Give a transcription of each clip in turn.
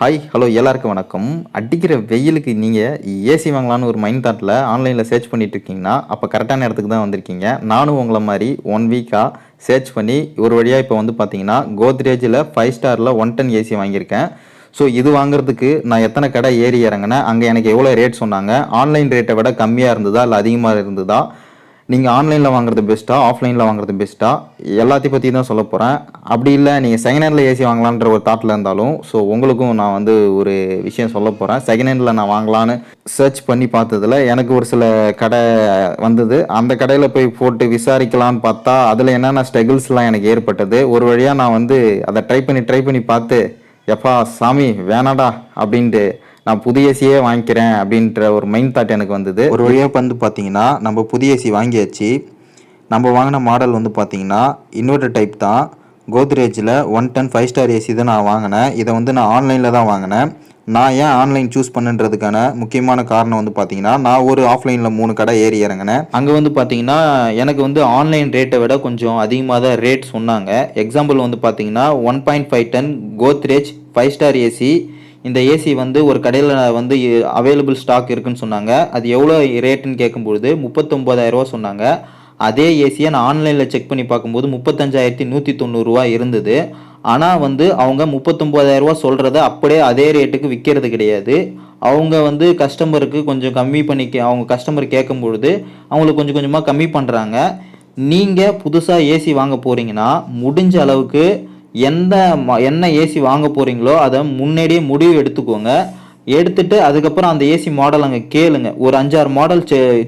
Hi hello எல்லாருக்கும் வணக்கம். அடிக்கிற வெயிலுக்கு நீங்கள் ஏசி வாங்கலான்னு ஒரு மைண்ட் தாட்டில் ஆன்லைனில் சர்ச் பண்ணிட்டு இருக்கீங்கன்னா அப்போ கரெக்டான இடத்துக்கு தான் வந்திருக்கீங்க. நானும் உங்களை மாதிரி ஒன் வீக்காக சர்ச் பண்ணி ஒரு வழியாக இப்போ வந்து பார்த்தீங்கன்னா கோத்ரேஜில் ஃபைவ் ஸ்டாரில் ஒன் டென் ஏசி வாங்கியிருக்கேன். ஸோ இது வாங்குறதுக்கு நான் எத்தனை கடை ஏறி இறங்கினேன் அங்கே எனக்கு எவ்வளோ ரேட் சொன்னாங்க ஆன்லைன் ரேட்டை விட கம்மியாக இருந்ததா இல்லை அதிகமாக இருந்ததா நீங்கள் ஆன்லைனில் வாங்குறது பெஸ்ட்டாக ஆஃப்லைனில் வாங்குறது பெஸ்ட்டாக எல்லாத்தையும் பற்றி தான் சொல்ல போகிறேன் அப்படி இல்லை நீங்கள் செகண்ட் ஹேண்டில் ஏசி வாங்கலான்ற ஒரு தாட்டில் இருந்தாலும் ஸோ உங்களுக்கும் நான் வந்து ஒரு விஷயம் சொல்ல போகிறேன் செகண்ட் ஹேண்டில் நான் வாங்கலான்னு சர்ச் பண்ணி பார்த்ததுல எனக்கு ஒரு சில கடை வந்தது. அந்த கடையில் போய் போட்டு விசாரிக்கலான்னு பார்த்தா அதில் என்னென்ன ஸ்ட்ரகிள்ஸ்லாம் எனக்கு ஏற்பட்டது. ஒரு வழியாக நான் வந்து அதை ட்ரை பண்ணி ட்ரை பண்ணி பார்த்து எப்பா சாமி வேணாடா அப்படின்ட்டு நான் புதிய ஏசியே வாங்கிக்கிறேன் அப்படின்ற ஒரு மைண்ட் தாட் எனக்கு வந்தது. ஒரு வழியாக வந்து பார்த்தீங்கன்னா நம்ம புதிய ஏசி வாங்கியாச்சு. நம்ம வாங்கின மாடல் வந்து பார்த்தீங்கன்னா இன்வெர்டர் டைப் தான். கோத்ரேஜில் one ten five star AC தான் நான் வாங்கினேன். இதை வந்து நான் ஆன்லைனில் தான் வாங்கினேன். நான் ஏன் ஆன்லைன் சூஸ் பண்ணுன்றதுக்கான முக்கியமான காரணம் வந்து பார்த்தீங்கன்னா நான் ஒரு ஆஃப்லைனில் மூணு கடை ஏறி இறங்கினேன். அங்கே வந்து பார்த்தீங்கன்னா எனக்கு வந்து ஆன்லைன் ரேட்டை விட கொஞ்சம் அதிகமாக தான் ரேட் சொன்னாங்க. எக்ஸாம்பிள் வந்து பார்த்தீங்கன்னா one point five ten Godrej five star AC இந்த ஏசி வந்து ஒரு கடையில் வந்து அவைலபிள் ஸ்டாக் இருக்குன்னு சொன்னாங்க. அது எவ்வளோ ரேட்டுன்னு கேட்கும்பொழுது முப்பத்தொம்போதாயிரரூவா சொன்னாங்க. அதே ஏசியை நான் ஆன்லைனில் செக் பண்ணி பார்க்கும்போது முப்பத்தஞ்சாயிரத்தி நூற்றி தொண்ணூறுரூவா இருந்தது. ஆனால் வந்து அவங்க முப்பத்தொம்போதாயிரரூவா சொல்கிறத அப்படியே அதே ரேட்டுக்கு விற்கிறது கிடையாது. அவங்க வந்து கஸ்டமருக்கு கொஞ்சம் கம்மி பண்ணி கே- அவங்க கஸ்டமர் கேட்கும் பொழுது அவங்களுக்கு கொஞ்சம் கொஞ்சமாக கம்மி பண்ணுறாங்க நீங்கள் புதுசாக ஏசி வாங்க போகிறீங்கன்னா முடிஞ்ச அளவுக்கு எந்த என்ன ஏசி வாங்க போகிறீங்களோ அதை முன்னாடியே முடிவு எடுத்துக்கோங்க. எடுத்துட்டு அதுக்கப்புறம் அந்த ஏசி மாடல் அங்கே கேளுங்க. ஒரு அஞ்சாறு மாடல்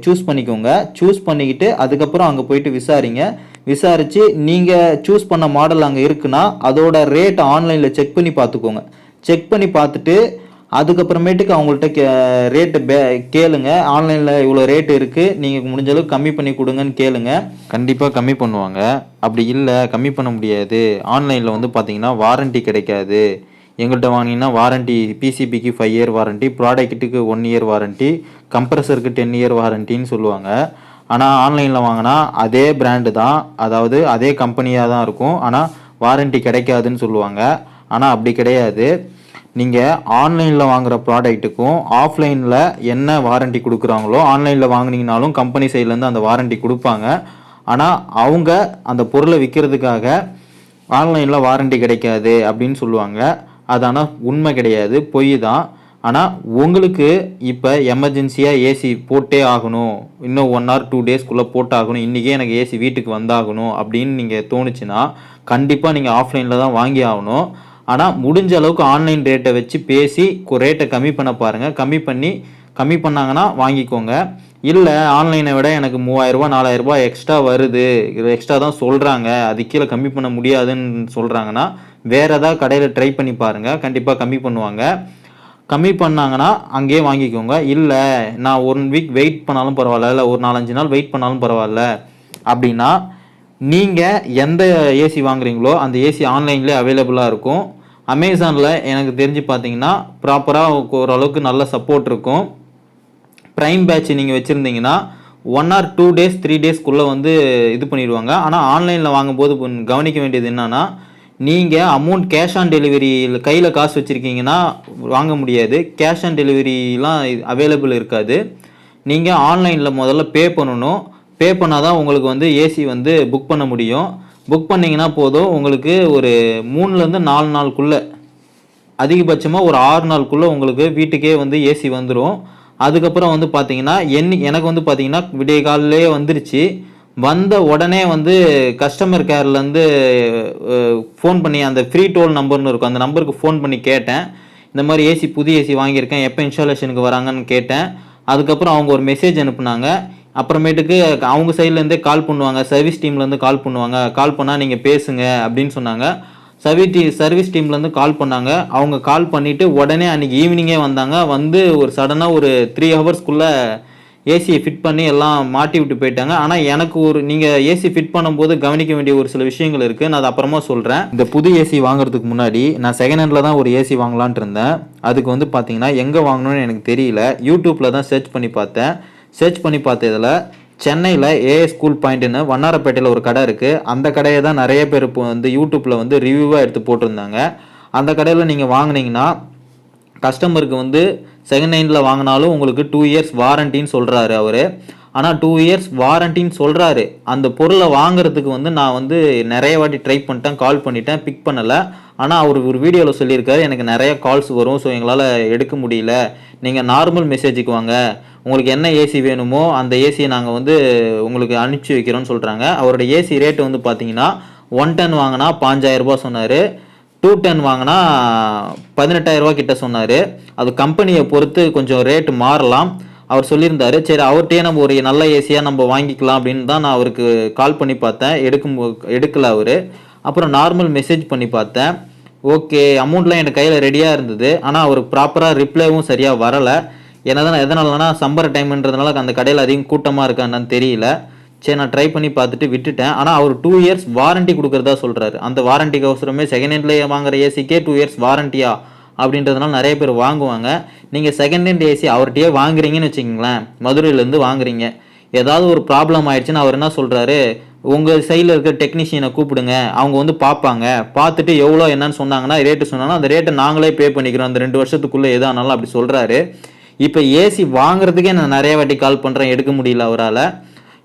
சூஸ் பண்ணிக்கோங்க. சூஸ் பண்ணிக்கிட்டு அதுக்கப்புறம் அங்கே போயிட்டு விசாரிங்க. விசாரித்து நீங்கள் சூஸ் பண்ண மாடல் அங்கே இருக்குன்னா அதோட ரேட் ஆன்லைனில் செக் பண்ணி பார்த்துக்கோங்க. செக் பண்ணி பார்த்துட்டு அதுக்கப்புறமேட்டுக்கு அவங்கள்ட்ட கே ரேட்டு பே கேளுங்க. ஆன்லைனில் இவ்வளோ ரேட்டு இருக்குது நீங்கள் முடிஞ்ச அளவுக்கு கம்மி பண்ணி கொடுங்கன்னு கேளுங்க. கண்டிப்பாக கம்மி பண்ணுவாங்க. அப்படி இல்லை கம்மி பண்ண முடியாது. ஆன்லைனில் வந்து பார்த்தீங்கன்னா வாரண்டி கிடைக்காது. எங்கள்கிட்ட வாங்கினீங்கன்னா வாரண்டி பிசிபிக்கு ஃபைவ் இயர் வாரண்ட்டி ப்ராடக்ட்டுக்கு ஒன் இயர் வாரண்டி கம்ப்ரஸருக்கு டென் இயர் வாரண்டின்னு சொல்லுவாங்க. ஆனால் ஆன்லைனில் வாங்கினா அதே பிராண்டு தான். அதாவது அதே கம்பெனியாக தான் இருக்கும். ஆனால் வாரண்டி கிடைக்காதுன்னு சொல்லுவாங்க. ஆனால் அப்படி கிடையாது. நீங்கள் ஆன்லைனில் வாங்குகிற ப்ராடக்ட்டுக்கும் ஆஃப்லைனில் என்ன வாரண்டி கொடுக்குறாங்களோ ஆன்லைனில் வாங்கினீங்கனாலும் கம்பெனி சைட்லேருந்து அந்த வாரண்டி கொடுப்பாங்க. ஆனால் அவங்க அந்த பொருளை விற்கிறதுக்காக ஆன்லைனில் வாரண்டி கிடைக்காது அப்படின்னு சொல்லுவாங்க. அது ஆனால் உண்மை கிடையாது பொய் தான். ஆனால் உங்களுக்கு இப்போ எமர்ஜென்சியாக ஏசி போட்டே ஆகணும். இன்னும் ஒன் ஆர் டூ டேஸ்க்குள்ளே போட்டாகணும். இன்றைக்கே எனக்கு ஏசி வீட்டுக்கு வந்தாகணும் அப்படின்னு நீங்கள் தோணுச்சுன்னா கண்டிப்பாக நீங்கள் ஆஃப்லைனில் தான் வாங்கி ஆகணும். ஆனால் முடிஞ்ச அளவுக்கு ஆன்லைன் ரேட்டை வச்சு பேசி ரேட்டை கம்மி பண்ண பாருங்கள் கம்மி பண்ணி கம்மி பண்ணாங்கன்னா வாங்கிக்கோங்க. இல்லை ஆன்லைனை விட எனக்கு மூவாயிரரூபா நாலாயிரரூபா எக்ஸ்ட்ரா வருது. இது எக்ஸ்ட்ரா தான் சொல்கிறாங்க அது கீழே கம்மி பண்ண முடியாதுன்னு சொல்கிறாங்கன்னா வேறு ஏதாவது கடையில் ட்ரை பண்ணி பாருங்கள் கண்டிப்பாக கம்மி பண்ணுவாங்க. கம்மி பண்ணாங்கன்னா அங்கேயே வாங்கிக்கோங்க. இல்லை நான் ஒன் வீக் வெயிட் பண்ணாலும் பரவாயில்ல. இல்லை ஒரு நாலஞ்சு நாள் வெயிட் பண்ணாலும் பரவாயில்ல. அப்படின்னா நீங்கள் எந்த ஏசி வாங்குறீங்களோ அந்த ஏசி ஆன்லைன்லேயே அவைலபிளாக இருக்கும். அமேசானில் எனக்கு தெரிஞ்சு பார்த்தீங்கன்னா ப்ராப்பராக ஓரளவுக்கு நல்ல சப்போர்ட் இருக்கும். ப்ரைம் பேட்ச் நீங்கள் வச்சுருந்தீங்கன்னா one or two days three டேஸ்க்குள்ளே வந்து இது பண்ணிடுவாங்க. ஆனால் ஆன்லைனில் வாங்கும்போது கவனிக்க வேண்டியது என்னென்னா நீங்கள் அமௌண்ட் கேஷ் ஆன் டெலிவரியில் கையில் காசு வச்சுருக்கீங்கன்னா வாங்க முடியாது. கேஷ் ஆன் டெலிவரிலாம் அவைலபிள் இருக்காது. நீங்கள் ஆன்லைனில் முதல்ல பே பண்ணணும். பே பண்ணால் தான் உங்களுக்கு வந்து ஏசி வந்து புக் பண்ண முடியும். புக் பண்ணிங்கன்னா போதும். உங்களுக்கு ஒரு மூணுலேருந்து நாலு நாளுக்குள்ளே அதிகபட்சமாக ஒரு ஆறு நாளுக்குள்ளே உங்களுக்கு வீட்டுக்கே வந்து ஏசி வந்துடும் அதுக்கப்புறம் வந்து பார்த்தீங்கன்னா என் எனக்கு வந்து பார்த்தீங்கன்னா விடிய காலையிலே வந்துருச்சு. வந்த உடனே வந்து கஸ்டமர் கேர்லேருந்து ஃபோன் பண்ணி அந்த ஃப்ரீ டோல் நம்பர்னு இருக்கும். அந்த நம்பருக்கு ஃபோன் பண்ணி கேட்டேன். இந்த மாதிரி ஏசி புது ஏசி வாங்கியிருக்கேன். எப்போ இன்ஸ்டாலேஷனுக்கு வராங்கன்னு கேட்டேன். அதுக்கப்புறம் அவங்க ஒரு மெசேஜ் அனுப்புனாங்க. அப்புறமேட்டுக்கு அவங்க சைட்லேருந்தே கால் பண்ணுவாங்க. சர்வீஸ் டீம்லேருந்து கால் பண்ணுவாங்க. கால் பண்ணால் நீங்கள் பேசுங்க அப்படின்னு சொன்னாங்க. சர்வீஸ் டீ சர்வீஸ் டீம்லேருந்து கால் பண்ணாங்க. அவங்க கால் பண்ணிவிட்டு உடனே அன்றைக்கி ஈவினிங்கே வந்தாங்க. வந்து ஒரு சடனாக ஒரு த்ரீ ஹவர்ஸ்க்குள்ளே ஏசியை ஃபிட் பண்ணி எல்லாம் மாட்டி விட்டு போயிட்டாங்க. ஆனால் எனக்கு ஒரு நீங்கள் ஏசி ஃபிட் பண்ணும்போது கவனிக்க வேண்டிய ஒரு சில விஷயங்கள் இருக்குது நான் அது அப்புறமா சொல்கிறேன் இந்த புது ஏசி வாங்குறதுக்கு முன்னாடி நான் செகண்ட் ஹேண்டில் தான் ஒரு ஏசி வாங்கலான்ட்டு இருந்தேன். அதுக்கு வந்து பார்த்தீங்கன்னா எங்கே வாங்கணும்னு எனக்கு தெரியல. யூடியூப்பில் தான் சர்ச் பண்ணி பார்த்தேன். சர்ச் பண்ணி பார்த்ததில் சென்னையில் ஏஏ ஸ்கூல் பாயிண்ட்னு வண்ணாரப்பேட்டையில் ஒரு கடை இருக்குது அந்த கடையை தான் நிறைய பேர் இப்போ வந்து யூடியூப்பில் வந்து ரிவ்யூவாக எடுத்து போட்டிருந்தாங்க. அந்த கடையில் நீங்கள் வாங்கினீங்கன்னா கஸ்டமருக்கு வந்து செகண்ட் ஹேண்டில் வாங்கினாலும் உங்களுக்கு டூ இயர்ஸ் வாரண்டின்னு சொல்கிறாரு அவர். ஆனால் டூ இயர்ஸ் வாரண்டின்னு சொல்கிறாரு அந்த பொருளை வாங்குறதுக்கு வந்து நான் வந்து நிறைய வாட்டி ட்ரை பண்ணிட்டேன் கால் பண்ணிட்டேன் பிக் பண்ணலை. ஆனால் அவர் ஒரு வீடியோவில் சொல்லியிருக்காரு எனக்கு நிறைய கால்ஸ் வரும் ஸோ எங்களால் எடுக்க முடியல. நீங்கள் நார்மல் மெசேஜுக்கு வாங்க. உங்களுக்கு என்ன ஏசி வேணுமோ அந்த ஏசியை நாங்கள் வந்து உங்களுக்கு அனுப்பிச்சி வைக்கிறோன்னு சொல்கிறாங்க அவரோட ஏசி ரேட்டு வந்து பார்த்தீங்கன்னா ஒன் டென் வாங்கினா பாஞ்சாயிரரூபா சொன்னார். டூ டென் வாங்கினா பதினெட்டாயிரரூபா கிட்ட சொன்னார். அது கம்பெனியை பொறுத்து கொஞ்சம் ரேட்டு மாறலாம். அவர் சொல்லியிருந்தாரு. சரி அவர்கிட்டயே நம்ம ஒரு நல்ல ஏசியாக நம்ம வாங்கிக்கலாம் அப்படின்னு தான் நான் அவருக்கு கால் பண்ணி பார்த்தேன். எடுக்கும் எடுக்கல அவர். அப்புறம் நார்மல் மெசேஜ் பண்ணி பார்த்தேன். ஓகே அமௌண்ட்லாம் என் கையில் ரெடியாக இருந்தது. ஆனால் அவருக்கு ப்ராப்பராக ரிப்ளைவும் சரியாக வரலை. என்னதான் எதனாலனா சம்பர் டைம்ன்றதுனால அந்த கடையில் அதிகம் கூட்டமாக இருக்கான்னு தெரியல. சரி நான் ட்ரை பண்ணி பார்த்துட்டு விட்டுட்டேன். ஆனால் அவர் டூ இயர்ஸ் வாரண்டி கொடுக்குறதா சொல்கிறாரு அந்த வாரண்டிக்கு அவசரமே செகண்ட் ஹேண்ட்லேயே வாங்குற ஏசிக்கே டூ இயர்ஸ் வாரண்டியா அப்படின்றதுனால நிறைய பேர் வாங்குவாங்க. நீங்கள் செகண்ட் ஹேண்ட் ஏசி அவர்கிட்டயே வாங்குறீங்கன்னு வச்சுக்கோங்களேன். மதுரையிலேருந்து வாங்குறீங்க. ஏதாவது ஒரு ப்ராப்ளம் ஆயிடுச்சுன்னு அவர் என்ன சொல்கிறாரு உங்கள் சைடில் இருக்கிற டெக்னீஷியனை கூப்பிடுங்க. அவங்க வந்து பார்ப்பாங்க. பார்த்துட்டு எவ்வளோ என்னன்னு சொன்னாங்கன்னா ரேட்டு சொன்னாங்கன்னா அந்த ரேட்டை நாங்களே பே பண்ணிக்கிறோம். அந்த ரெண்டு வருஷத்துக்குள்ளே எதானாலும் அப்படி சொல்கிறாரு இப்போ ஏசி வாங்குறதுக்கே நான் நிறைய வாட்டி கால் பண்ணுறேன் எடுக்க முடியல அவரால்.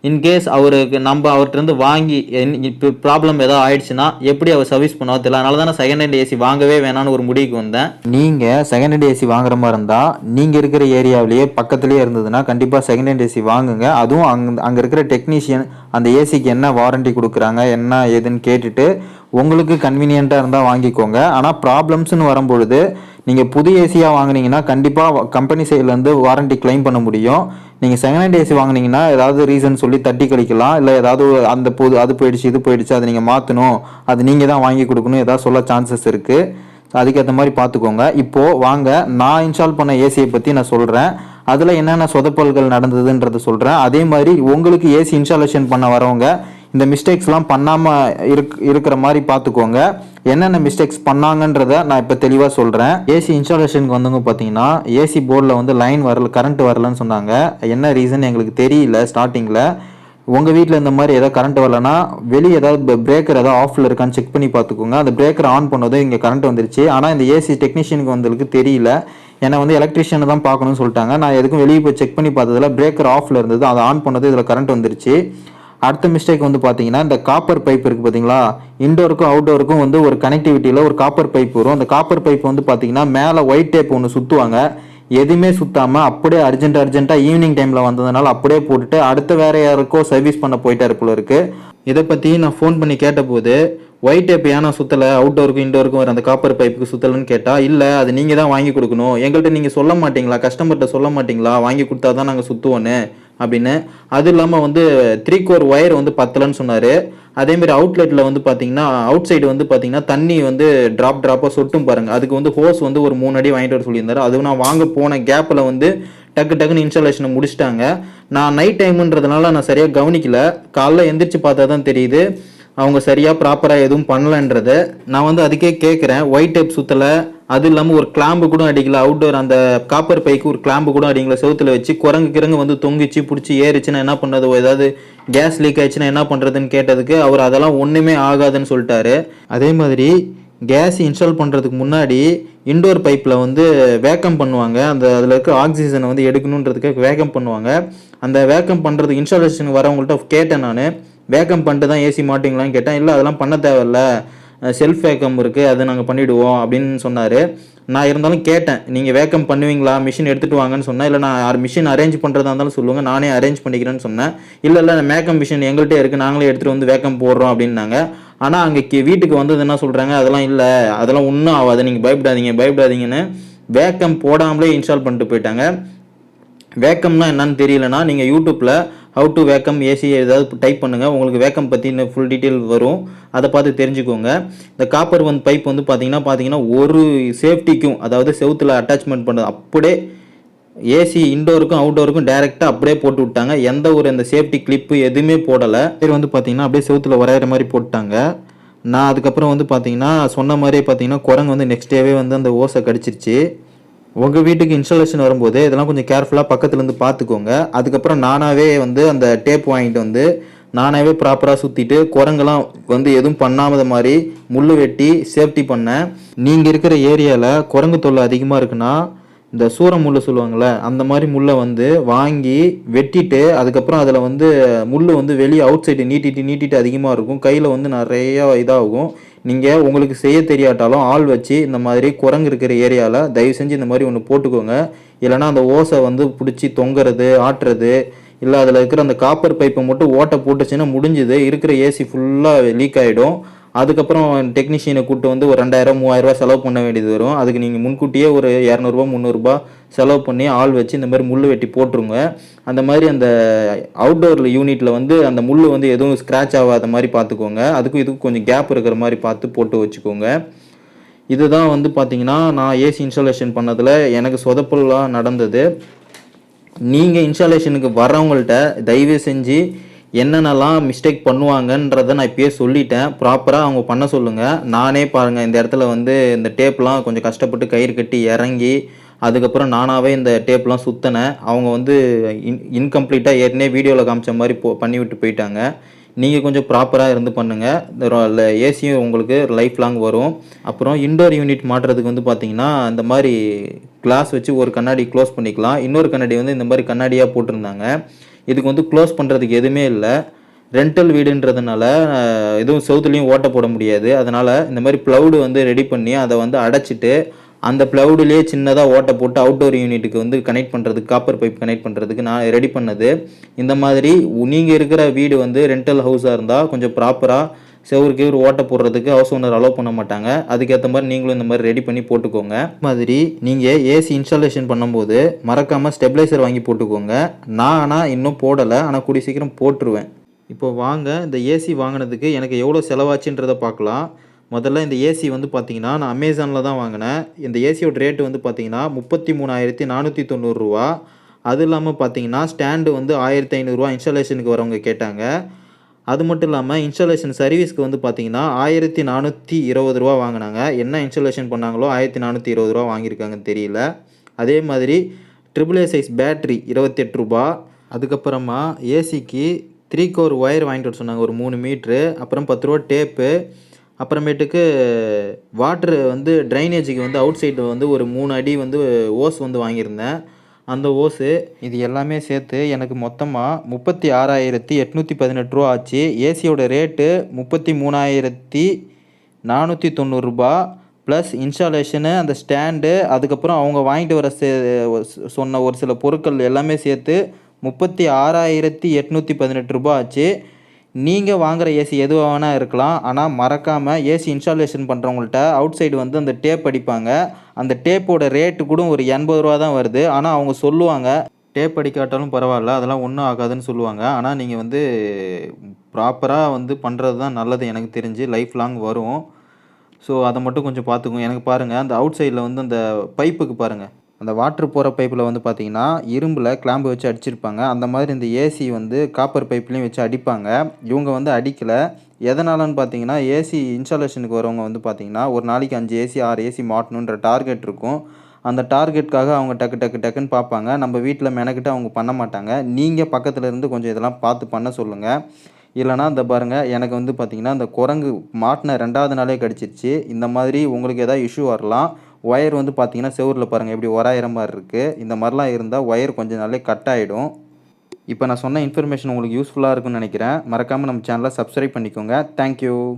இன்கேஸ் அவருக்கு நம்ம அவர்கிட்ட இருந்து வாங்கி என்- இப்போ ப்ராப்ளம் ஏதாவது ஆயிடுச்சுன்னா எப்படி அவர் சர்வீஸ் பண்ணுவா தெரியல. அதனால தான் நான் செகண்ட் ஹேண்ட் ஏசி வாங்கவே வேணாம்னு ஒரு முடிவுக்கு வந்தேன். நீங்கள் செகண்ட் ஹேண்ட் ஏசி வாங்குற மாதிரி இருந்தால் நீங்கள் இருக்கிற ஏரியாவிலேயே பக்கத்துலேயே இருந்ததுன்னா கண்டிப்பாக செகண்ட் ஹேண்ட் ஏசி வாங்குங்க. அதுவும் அங்கே அங்கே இருக்கிற டெக்னீஷியன் அந்த ஏசிக்கு என்ன வாரண்டி கொடுக்குறாங்க என்ன ஏதுன்னு கேட்டுட்டு உங்களுக்கு கன்வீனியண்ட்டாக இருந்தால் வாங்கிக்கோங்க. ஆனால் ப்ராப்ளம்ஸ்னு வரும்பொழுது நீங்கள் புது ஏசியாக வாங்குனீங்கன்னா கண்டிப்பாக கம்பெனி சைட்லேருந்து வாரண்ட்டி க்ளைம் பண்ண முடியும். நீங்கள் செகண்ட் ஹேண்ட் ஏசி வாங்குனீங்கன்னா ஏதாவது ரீசன் சொல்லி தட்டி கழிக்கலாம். இல்லை ஏதாவது அந்த புது அது போயிடுச்சு இது போயிடுச்சு அதை நீங்கள் மாற்றணும் அது நீங்கள் தான் வாங்கி கொடுக்கணும். ஏதாவது சொல்ல சான்சஸ் இருக்குது அதுக்கேற்ற மாதிரி பார்த்துக்கோங்க இப்போது வாங்க நான் இன்ஸ்டால் பண்ண ஏசியை பற்றி நான் சொல்கிறேன் அதில் என்னென்ன சொதப்பல்கள் நடந்ததுன்றதை சொல்கிறேன் அதே மாதிரி உங்களுக்கு ஏசி இன்ஸ்டாலேஷன் பண்ண வரவங்க இந்த மிஸ்டேக்ஸ்லாம் பண்ணாமல் இருக் இருக்கிற மாதிரி பார்த்துக்கோங்க என்னென்ன மிஸ்டேக்ஸ் பண்ணாங்கன்றத நான் இப்போ தெளிவாக சொல்கிறேன் ஏசி இன்ஸ்டாலேஷனுக்கு வந்தவங்க பார்த்தீங்கன்னா ஏசி போர்டில் வந்து லைன் வரல கரண்ட் வரலன்னு சொன்னாங்க. என்ன ரீசன் எங்களுக்கு தெரியல ஸ்டார்டிங்கில் உங்கள் வீட்டில் இந்த மாதிரி ஏதாவது கரண்ட் வரலனா வெளியே ஏதாவது பிரேக்கர் ஏதாவது ஆஃபில் இருக்கான்னு செக் பண்ணி பார்த்துக்கோங்க அந்த பிரேக்கர் ஆன் பண்ணதும் இங்கே கரண்ட் வந்துருச்சு. ஆனால் இந்த ஏசி டெக்னீஷியனுக்கு வந்ததுக்கு தெரியல. என்னை வந்து எலக்ட்ரிஷியனை தான் பார்க்கணும்னு சொல்லிட்டாங்க. நான் எதுக்கும் வெளியே போய் செக் பண்ணி பார்த்ததில் பிரேக்கர் ஆஃபில் இருந்தது. அதை ஆன் பண்ணது இதில் கரண்ட் வந்துருச்சு. அடுத்த மிஸ்டேக் வந்து பார்த்தீங்கன்னா இந்த காப்பர் பைப் இருக்குது பார்த்தீங்களா இன்டோருக்கும் அவுட்டோருக்கும் வந்து ஒரு கனெக்டிவிட்டியில் ஒரு காப்பர் பைப் வரும். அந்த காப்பர் பைப் வந்து பார்த்தீங்கன்னா மேலே ஒயிட் டேப் ஒன்று சுற்றுவாங்க எதுவுமே சுத்தாமல் அப்படியே அர்ஜென்ட் அர்ஜென்ட்டாக ஈவினிங் டைமில் வந்ததுனால அப்படியே போட்டுட்டு அடுத்த வேற யாருக்கோ சர்வீஸ் பண்ண போயிட்டாரு போல இருக்குது இதை பற்றி நான் ஃபோன் பண்ணி கேட்டபோது ஒயிட் டேப் ஏன்னா சுற்றலை அவுட்டோருக்கும் இன்டோருக்கும் வர அந்த காப்பர் பைப்புக்கு சுத்தலைன்னு கேட்டால் இல்லை அது நீங்கள் தான் வாங்கி கொடுக்கணும். எங்கள்கிட்ட நீங்கள் சொல்ல மாட்டீங்களா? கஸ்டமர்கிட்ட சொல்ல மாட்டீங்களா? வாங்கி கொடுத்தா தான் நாங்கள் சுற்றுவோன்னு அப்படின்னு. அது இல்லாமல் வந்து த்ரீ கோர் ஒயர் வந்து பத்தலைன்னு சொன்னார். அதேமாரி அவுட்லெட்டில் வந்து பார்த்தீங்கன்னா அவுட் சைடு வந்து பார்த்தீங்கன்னா தண்ணி வந்து ட்ராப் ட்ராப்பாக சொட்டும் பாருங்கள் அதுக்கு வந்து ஹோஸ் வந்து ஒரு மூணு அடி வாங்கிட்டு வர சொல்லியிருந்தாரு. அதுவும் நான் வாங்க போன கேப்பில் வந்து டக்கு டக்குன்னு இன்ஸ்டாலேஷனை முடிச்சிட்டாங்க. நான் நைட் டைமுன்றதுனால நான் சரியாக கவனிக்கல. காலைல எந்திரிச்சு பார்த்தா தான் தெரியுது. அவங்க சரியாக ப்ராப்பராக எதுவும் பண்ணலன்றத நான் வந்து அதுக்கே கேட்குறேன் ஒயிட் டைப் சுற்றலை அது இல்லாமல் ஒரு கிளாம்பு கூட அடிக்கல. அவுட்டோர் அந்த காப்பர் பைக்கு ஒரு கிளாம்பு கூட அடிக்கல. செவுத்துல வச்சு குரங்கு கிறங்கு வந்து தொங்கிச்சு பிடிச்சி ஏறிச்சுன்னா என்ன பண்ணுறது ஏதாவது கேஸ் லீக் ஆயிடுச்சுன்னா என்ன பண்ணுறதுன்னு கேட்டதுக்கு அவர் அதெல்லாம் ஒன்றுமே ஆகாதுன்னு சொல்லிட்டாரு. அதே மாதிரி கேஸ் இன்ஸ்டால் பண்ணுறதுக்கு முன்னாடி இன்டோர் பைப்பில் வந்து வேக்கம் பண்ணுவாங்க. அந்த அதில் இருக்க ஆக்சிஜனை வந்து எடுக்கணுன்றதுக்காக வேக்கம் பண்ணுவாங்க. அந்த வேக்கம் பண்ணுறதுக்கு இன்ஸ்டாலேஷன் வரவங்கள்ட்ட கேட்டேன் நான். வேக்கம் பண்ணிட்டு தான் ஏசி மாட்டிங்களான்னு கேட்டேன். இல்லை அதெல்லாம் பண்ண தேவையில்ல. செல்ஃப் வேக்கம் இருக்குது அதை நாங்கள் பண்ணிவிடுவோம் அப்படின்னு சொன்னார். நான் இருந்தாலும் கேட்டேன் நீங்கள் வேக்கம் பண்ணுவீங்களா? மிஷின் எடுத்துகிட்டு வாங்கன்னு சொன்னேன். இல்லை நான் மிஷின் அரேஞ்ச் பண்ணுறதா இருந்தாலும் சொல்லுங்க. நானே அரேஞ்ச் பண்ணிக்கிறேன்னு சொன்னேன். இல்லை இல்லை மேக்கம் மிஷின் எங்கள்கிட்ட இருக்குது நாங்களே எடுத்துகிட்டு வந்து வேக்கம் போடுறோம் அப்படின்னாங்க. ஆனால் அங்கே வீட்டுக்கு வந்தது என்ன சொல்கிறாங்க அதெல்லாம் இல்லை. அதெல்லாம் ஒன்றும் ஆகாது. நீங்கள் பயப்படாதீங்க பயப்படாதீங்கன்னு வேக்கம் போடாமலே இன்ஸ்டால் பண்ணிட்டு போயிட்டாங்க. வேக்கம்னா என்னன்னு தெரியலனா நீங்கள் யூடியூப்பில் ஹவு டு வேக்கம் ஏசி ஏதாவது டைப் பண்ணுங்கள் உங்களுக்கு வேக்கம் பற்றி ஃபுல் டீட்டெயில் வரும். அதை பார்த்து தெரிஞ்சுக்கோங்க. இந்த காப்பர் வந்து பைப் வந்து பார்த்தீங்கன்னா பார்த்தீங்கன்னா ஒரு சேஃப்டிக்கும் அதாவது செவுத்தில் அட்டாச்மெண்ட் பண்ணுறது அப்படியே ஏசி இன்டோருக்கும் அவுட்டோருக்கும் டேரெக்டாக அப்படியே போட்டு விட்டாங்க. எந்த ஒரு அந்த சேஃப்டி கிளிப்பு எதுவுமே போடலை. பேர் வந்து பார்த்தீங்கன்னா அப்படியே செவுத்துல வரைகிற மாதிரி போட்டாங்க. நான் அதுக்கப்புறம் வந்து பார்த்தீங்கன்னா சொன்ன மாதிரியே பார்த்தீங்கன்னா குரங்கு வந்து நெக்ஸ்ட் டேவே வந்து அந்த ஓசை கடிச்சிருச்சு. உங்கள் வீட்டுக்கு இன்ஸ்டாலேஷன் வரும்போது இதெல்லாம் கொஞ்சம் கேர்ஃபுல்லாக பக்கத்துலேருந்து பார்த்துக்கோங்க அதுக்கப்புறம் நானாகவே வந்து அந்த டேப் வாங்கிட்டு வந்து நானாகவே ப்ராப்பராக சுற்றிட்டு குரங்கெல்லாம் வந்து எதுவும் பண்ணாமத மாதிரி முள் வெட்டி சேஃப்டி பண்ணேன். நீங்கள் இருக்கிற ஏரியாவில் குரங்கு தொல்லை அதிகமாக இருக்குன்னா இந்த சூர முள்ளு சொல்லுவாங்கள்ல அந்த மாதிரி முள்ளை வந்து வாங்கி வெட்டிட்டு அதுக்கப்புறம் அதில் வந்து முள் வந்து வெளியே அவுட் சைடு நீட்டிட்டு நீட்டிட்டு அதிகமாக இருக்கும். கையில் வந்து நிறையா இதாகும். நீங்கள் உங்களுக்கு செய்ய தெரியாட்டாலும் ஆள் வச்சு இந்த மாதிரி குரங்கு இருக்கிற ஏரியாவில் தயவு செஞ்சு இந்த மாதிரி ஒன்று போட்டுக்கோங்க. இல்லைன்னா அந்த ஓசை வந்து பிடிச்சி தொங்குறது ஆட்டுறது இல்லை அதில் இருக்கிற அந்த காப்பர் பைப்பை மட்டும் ஓட்டை போட்டுச்சுன்னா முடிஞ்சுது. இருக்கிற ஏசி ஃபுல்லாக லீக் ஆகிடும் அதுக்கப்புறம் டெக்னீஷியனை கூட்டு வந்து ஒரு ரெண்டாயிரம் மூவாயிரரூபா செலவு பண்ண வேண்டியது வரும். அதுக்கு நீங்கள் முன்கூட்டியே ஒரு இரநூறுபா முந்நூறுரூபா செலவு பண்ணி ஆள் வச்சு இந்த மாதிரி முள் வெட்டி போட்டுருங்க. அந்த மாதிரி அந்த அவுட்டோர் யூனிட்டில் வந்து அந்த முள் வந்து எதுவும் ஸ்க்ராட்ச் ஆகாத மாதிரி பார்த்துக்கோங்க. அதுக்கும் இதுக்கும் கொஞ்சம் கேப் இருக்கிற மாதிரி பார்த்து போட்டு வச்சுக்கோங்க. இதுதான் வந்து பார்த்தீங்கன்னா நான் ஏசி இன்ஸ்டாலேஷன் பண்ணதில் எனக்கு சொதப்பல்லாம் நடந்தது. நீங்கள் இன்ஸ்டாலேஷனுக்கு வரவங்கள்ட்ட தயவு செஞ்சு என்னென்னலாம் மிஸ்டேக் பண்ணுவாங்கன்றதை நான் இப்பயே சொல்லிட்டேன். ப்ராப்பராக அவங்க பண்ண சொல்லுங்கள் நானே பாருங்கள் இந்த இடத்துல வந்து இந்த டேப்லாம் கொஞ்சம் கஷ்டப்பட்டு கயிறு கட்டி இறங்கி அதுக்கப்புறம் நானாகவே இந்த டேப்லாம் சுற்றினேன் அவங்க வந்து இன் இன்கம்ப்ளீட்டாக ஏற்கனவே வீடியோவில் காமிச்ச மாதிரி போ பண்ணி விட்டு போயிட்டாங்க. நீங்கள் கொஞ்சம் ப்ராப்பராக இருந்து பண்ணுங்கள் ஏசியும் உங்களுக்கு லைஃப் லாங் வரும். அப்புறம் இன்டோர் யூனிட் மாட்டுறதுக்கு வந்து பார்த்தீங்கன்னா இந்த மாதிரி கிளாஸ் வச்சு ஒரு கண்ணாடி க்ளோஸ் பண்ணிக்கலாம். இன்னொரு கண்ணாடி வந்து இந்த மாதிரி கண்ணாடியாக போட்டிருந்தாங்க. இதுக்கு வந்து க்ளோஸ் பண்ணுறதுக்கு எதுவுமே இல்லை. ரெண்டல் வீடுன்றதுனால எதுவும் செவுத்துலேயும் ஓட்ட போட முடியாது. அதனால் இந்த மாதிரி ப்ளவுடு வந்து ரெடி பண்ணி அதை வந்து அடைச்சிட்டு அந்த ப்ளவுடுலேயே சின்னதாக ஓட்டை போட்டு அவுட்டோர் யூனிட்டுக்கு வந்து கனெக்ட் பண்ணுறதுக்கு காப்பர் பைப் கனெக்ட் பண்ணுறதுக்கு நான் ரெடி பண்ணது. இந்த மாதிரி நீங்கள் இருக்கிற வீடு வந்து ரெண்டல் ஹவுஸாக இருந்தால் கொஞ்சம் ப்ராப்பராக செவருக்கு இவர் ஓட்டை போடுறதுக்கு ஹவுஸ் ஓனர் அலோவ் பண்ண மாட்டாங்க. அதுக்கேற்ற மாதிரி நீங்களும் இந்த மாதிரி ரெடி பண்ணி போட்டுக்கோங்க. மாதிரி நீங்கள் ஏசி இன்ஸ்டாலேஷன் பண்ணும்போது மறக்காமல் ஸ்டெபிளைசர் வாங்கி போட்டுக்கோங்க. நான் ஆனால் இன்னும் போடலை ஆனால் கூடிய சீக்கிரம் போட்டுருவேன். இப்போ வாங்க இந்த ஏசி வாங்கினதுக்கு எனக்கு எவ்வளோ செலவாச்சுன்றதை பார்க்கலாம். முதல்ல இந்த ஏசி வந்து பார்த்தீங்கன்னா நான் அமேசானில் தான் வாங்கினேன். இந்த ஏசியோட ரேட்டு வந்து பார்த்தீங்கன்னா முப்பத்தி மூணாயிரத்தி நானூற்றி தொண்ணூறுரூவா அது இல்லாமல் பார்த்தீங்கன்னா ஸ்டாண்டு வந்து ஆயிரத்தி ஐநூறுரூவா இன்ஸ்டாலேஷனுக்கு வரவங்க கேட்டாங்க. அது மட்டும் இல்லாமல் இன்ஸ்டாலேஷன் சர்வீஸ்க்கு வந்து பார்த்தீங்கன்னா ஆயிரத்தி நானூற்றி இருபது ரூபா வாங்கினாங்க. என்ன இன்ஸ்டாலேஷன் பண்ணாங்களோ ஆயிரத்தி நானூற்றி இருபது ரூபா வாங்கியிருக்காங்கன்னு தெரியல. அதே மாதிரி ட்ரிபிள் ஏ சைஸ் பேட்ரி இருபத்தெட்டு ரூபா. அதுக்கப்புறமா ஏசிக்கு த்ரீ கோர் ஒயர் வாங்கிட்டு வர சொன்னாங்க. ஒரு மூணு மீட்ரு அப்புறம் பத்து ரூபா டேப்பு அப்புறமேட்டுக்கு வாட்ரு வந்து ட்ரைனேஜுக்கு வந்து அவுட் சைடு வந்து ஒரு மூணு அடி வந்து ஓஸ் வந்து வாங்கியிருந்தேன். அந்த ஓஸு இது எல்லாமே சேர்த்து எனக்கு மொத்தமாக முப்பத்தி ஆறாயிரத்தி எட்நூற்றி பதினெட்டு ரூபா ஆச்சு. ஏசியோட ரேட்டு முப்பத்தி மூணாயிரத்தி நானூற்றி தொண்ணூறுரூபா ப்ளஸ் இன்ஸ்டாலேஷனு அந்த ஸ்டாண்டு அதுக்கப்புறம் அவங்க வாங்கிட்டு வர சே சொன்ன ஒரு சில பொருட்கள் எல்லாமே சேர்த்து முப்பத்தி ஆறாயிரத்தி எட்நூற்றி பதினெட்டு ரூபா ஆச்சு. நீங்கள் வாங்குற ஏசி எது வேணால் இருக்கலாம். ஆனால் மறக்காமல் ஏசி இன்ஸ்டாலேஷன் பண்ணுறவங்கள்ட்ட அவுட் சைடு வந்து அந்த டேப் அடிப்பாங்க. அந்த டேப்போட ரேட்டு கூட ஒரு எண்பது ரூபா தான் வருது. ஆனால் அவங்க சொல்லுவாங்க டேப் அடிக்காட்டாலும் பரவாயில்ல அதெல்லாம் ஒன்றும் ஆகாதுன்னு சொல்லுவாங்க. ஆனால் நீங்கள் வந்து ப்ராப்பராக வந்து பண்ணுறது தான் நல்லது எனக்கு தெரிஞ்சு. லைஃப் லாங் வரும். ஸோ அதை மட்டும் கொஞ்சம் பார்த்துக்கோங்க. எனக்கு பாருங்கள் அந்த அவுட் சைடில் வந்து அந்த பைப்புக்கு பாருங்கள் அந்த வாட்ரு போகிற பைப்பில் வந்து பார்த்தீங்கன்னா இரும்பில் கிளாம்பு வச்சு அடிச்சிருப்பாங்க. அந்த மாதிரி இந்த ஏசி வந்து காப்பர் பைப்லேயும் வச்சு அடிப்பாங்க. இவங்க வந்து அடிக்கலை. எதனாலன்னு பார்த்தீங்கன்னா ஏசி இன்ஸ்டாலேஷனுக்கு வரவங்க வந்து பார்த்தீங்கன்னா ஒரு நாளைக்கு அஞ்சு ஏசி ஆறு ஏசி மாட்டணுன்ற டார்கெட் இருக்கும். அந்த டார்கெட்காக அவங்க டக்கு டக்கு டக்குன்னு பார்ப்பாங்க நம்ம வீட்டில் மெனக்கிட்டு அவங்க பண்ண மாட்டாங்க. நீங்கள் பக்கத்தில் இருந்து கொஞ்சம் இதெல்லாம் பார்த்து பண்ண சொல்லுங்கள் இல்லைனா இந்த பாருங்கள் எனக்கு வந்து பார்த்திங்கன்னா அந்த குரங்கு மாட்டின ரெண்டாவது நாளே கடிச்சிருச்சு. இந்த மாதிரி உங்களுக்கு எதாவது இஷ்யூ வரலாம். ஒயர் வந்து பார்த்திங்கன்னா செவரில் பாருங்கள் எப்படி ஒராயிரம் மாதிரி இருக்குது இந்த மாதிரிலாம் இருந்தால் ஒயர் கொஞ்சம் நாளே கட் ஆகிடும் இப்போ நான் சொன்ன இன்ஃபர்மேஷன் உங்களுக்கு யூஸ்ஃபுல்லாக இருக்கும்னு நினைக்கிறேன். மறக்காமல் நம்ம சேனலை சப்ஸ்கிரைப் பண்ணிக்கோங்க. தேங்க்யூ